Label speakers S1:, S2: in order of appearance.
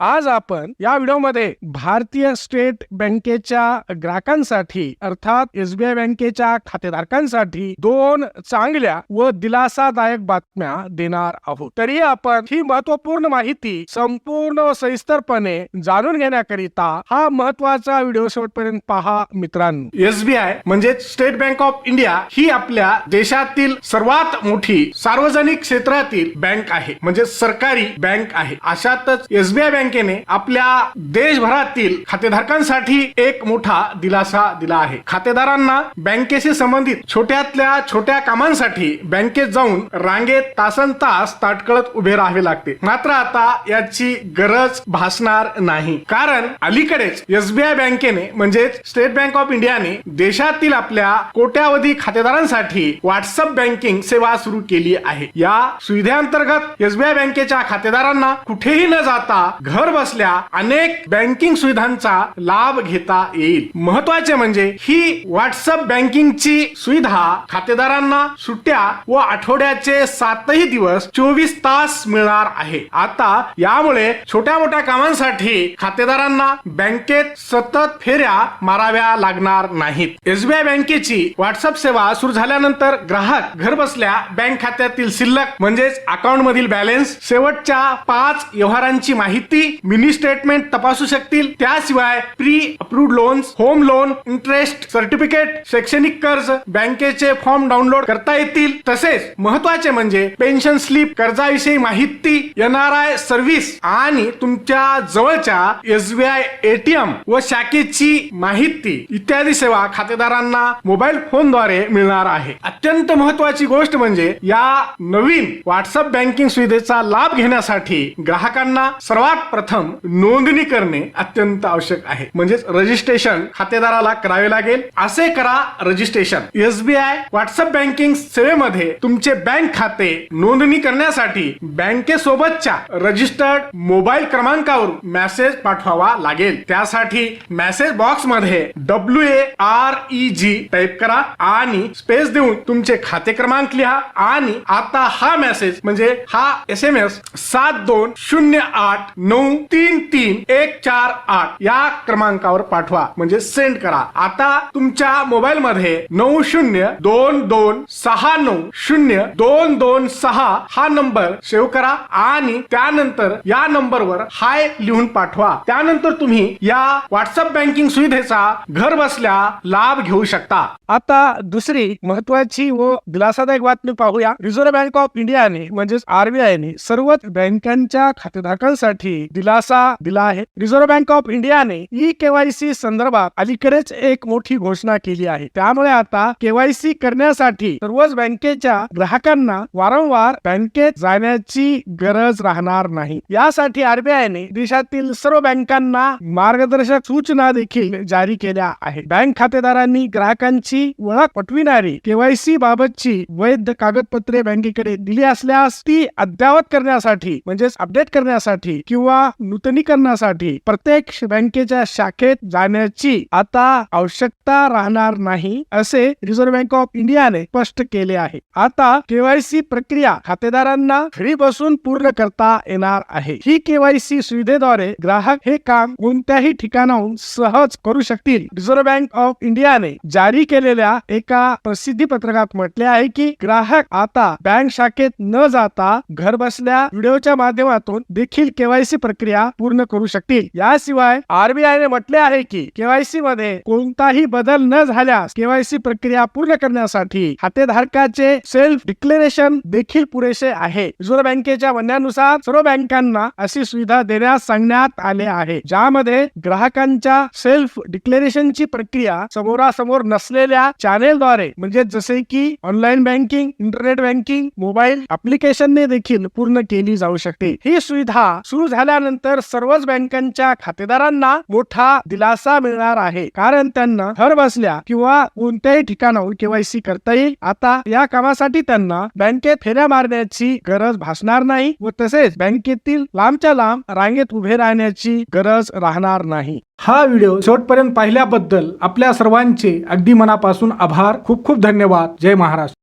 S1: आज आपण या व्हिडिओमध्ये भारतीय स्टेट बँकेच्या ग्राहकांसाठी अर्थात एसबीआय बँकेच्या खातेधारकांसाठी दोन चांगल्या व दिलासादायक बातम्या देणार आहोत. तरी आपण ही महत्त्वपूर्ण माहिती संपूर्ण व सविस्तरपणे जाणून घेण्याकरिता हा महत्त्वाचा व्हिडिओ शेवटपर्यंत पहा मित्रांनो. एसबीआय म्हणजे स्टेट बँक ऑफ इंडिया ही आपल्या देशातील सर्वात मोठी सार्वजनिक क्षेत्रातील बँक आहे. म्हणजे सरकारी बँक आहे. अशातच एसबीआय बँकेने आपल्या देशभरातील खातेधारकांसाठी एक मोठा दिलासा दिला आहे. खातेदारांना बँकेशी संबंधित छोट्यातल्या छोट्या कामांसाठी बँकेत जाऊन रांगेत तासन तास ताटकळत उभे राहावे लागते. मात्र आता याची गरज भासणार नाही. कारण अलीकडेच एसबीआय बँकेने म्हणजेच स्टेट बँक ऑफ इंडियाने देशातील आपल्या कोट्यावधी खातेदारांसाठी व्हॉट्सअप बँकिंग सेवा सुरू केली आहे. या सुविधेअंतर्गत एसबीआय बँकेच्या खातेदारांना कुठेही न जाता घर बसल्या अनेक बँकिंग सुविधांचा लाभ घेता येईल. महत्त्वाचे म्हणजे ही व्हॉट्सअप बँकिंगची सुविधा खातेदारांना सुट्ट्या व आठवड्याचे सातही दिवस चोवीस तास मिळणार आहे. आता यामुळे छोट्या मोठ्या कामांसाठी खातेदारांना बँकेत सतत फेऱ्या माराव्या लागणार नाहीत. एसबीआय बँकेची व्हॉट्सअप सेवा सुरू झाल्यानंतर ग्राहक घर बसल्या बँक खात्यातील शिल्लक म्हणजेच अकाउंट मधील बॅलन्स शेवटच्या पाच व्यवहारांची माहिती मिनी स्टेटमेंट तपासू शकतील. त्याशिवाय pre approved loans home loan interest certificate शैक्षणिक कर्ज बँकेचे फॉर्म डाउनलोड करता येतील. तसेच महत्त्वाचे म्हणजे पेन्शन स्लिप कर्जाविषयी माहिती एन आर आय सर्व्हिस आणि तुमच्या जवळच्या एसबीआय एटीएम व शाखेची माहिती इत्यादी सेवा खातेदारांना मोबाईल फोनद्वारे मिळणार आहे. अत्यंत महत्वाची गोष्ट म्हणजे या नवीन व्हॉट्सअप बँकिंग सुविधेचा लाभ घेण्यासाठी ग्राहकांना सर्वात प्रथम नोंदणी करणे अत्यंत आवश्यक आहे. म्हणजेच रजिस्ट्रेशन खातेदाराला करावे लागेल. असे करा रजिस्ट्रेशन एसबीआय व्हॉट्सअप बँकिंग सेवेमध्ये तुमचे बँक खाते नोंदणी करण्यासाठी बँकेसोबतच्या रजिस्टर्ड मोबाईल क्रमांकावर मेसेज पाठवावा लागेल. त्यासाठी मेसेज बॉक्समध्ये W A R E G type करा आणि स्पेस देऊन तुमचे खाते क्रमांक लिहा आणि आता हा मेसेज म्हणजे हा एस एम एस सात दोन शून्य आठ नऊ तीन तीन एक चार आठ या क्रमांकावर पाठवा. म्हणजे सेंड करा. आता तुमच्या मोबाईल मध्ये नऊ शून्य दोन दोन सहा नऊ शून्य दोन दोन सहा हा नंबर सेव्ह करा आणि त्यानंतर या नंबरवर हाय लिहून पाठवा. त्यानंतर तुम्ही या व्हॉट्सअप बँकिंग सुविधेचा घर बसल्या लाभ घेऊ शकता. आता दुसरी महत्वाची व दिलासादायक बातमी पाहूया. रिझर्व्ह बँक ऑफ इंडियाने म्हणजेच आरबीआयने सर्वच बँकांच्या खातेधारकांसाठी दिलासा दिला आहे. रिझर्व्ह बँक ऑफ इंडियाने ई केवायसी संदर्भात अलीकडेच एक मोठी घोषणा केली आहे. त्यामुळे आता केवायसी करण्यासाठी सर्वच बँकेच्या ग्राहकांना वारंवार बँकेत जाण्याची गरज राहणार नाही. यासाठी आरबीआयने देशातील सर्व बँकांना मार्गदर्शक सूचना देखील जारी केल्या आहेत. बँक खातेदारांनी ग्राहकांची ओळख पटविणारी केवायसी बाबतची वैध कागदपत्रे बँकेकडे दिली असल्यास ती अद्ययावत करण्यासाठी म्हणजेच अपडेट करण्यासाठी किंवा नूतनीकरणासाठी प्रत्येक बँकेच्या शाखेत जाण्याची आता आवश्यकता राहणार नाही असे रिझर्व्ह बँक ऑफ इंडियाने स्पष्ट केले आहे. आता केवायसी प्रक्रिया खातेदारांना घरी बसून पूर्ण करता येणार आहे. ही केवायसी सुविधेद्वारे ग्राहक हे काम कोणत्याही ठिकाणाहून सहज करू शकतील. रिझर्व्ह बँक ऑफ इंडियाने जारी केलेल्या एका प्रसिद्धी पत्रकात म्हटले आहे की ग्राहक आता बँक शाखेत न जाता घर बसल्या व्हिडिओच्या माध्यमातून देखील केवायसी प्रक्रिया पूर्ण करू शकतील. याशिवाय आरबीआय ने म्हटले आहे की केवायसी मध्ये कोणताही बदल न झाल्यास केवायसी प्रक्रिया पूर्ण करण्यासाठी खातेधारकाचे सेल्फ डिक्लेरेशन देखील पुरेसे आहे. रिझर्व्ह बँकेच्या म्हणण्यानुसार सर्व बँकांना अशी सुविधा देण्यास सांगण्यात आले आहे. ज्यामध्ये ग्राहकांच्या सेल्फ डिक्लेरेशनची प्रक्रिया समोरासमोर नसलेल्या चॅनेलद्वारे म्हणजे जसे की online banking internet banking mobile अप्लिकेशनने देखील पूर्ण केली जाऊ शकते. ही सुविधा सुरू झाल्या झाल्यानंतर सर्वच बँकांच्या खातेदारांना मोठा दिलासा मिळणार आहे. कारण त्यांना घर बसल्या किंवा कोणत्याही ठिकाणाहून केवायसी करता येईल. आता या कामासाठी त्यांना बँकेत फेऱ्या मारण्याची गरज भासणार नाही व तसेच बँकेतील लांबच्या लांब रांगेत उभे राहण्याची गरज राहणार नाही. हा व्हिडिओ शेवटपर्यंत पाहिल्याबद्दल आपल्या सर्वांचे अगदी मनापासून आभार. खूप खूप धन्यवाद. जय महाराष्ट्र.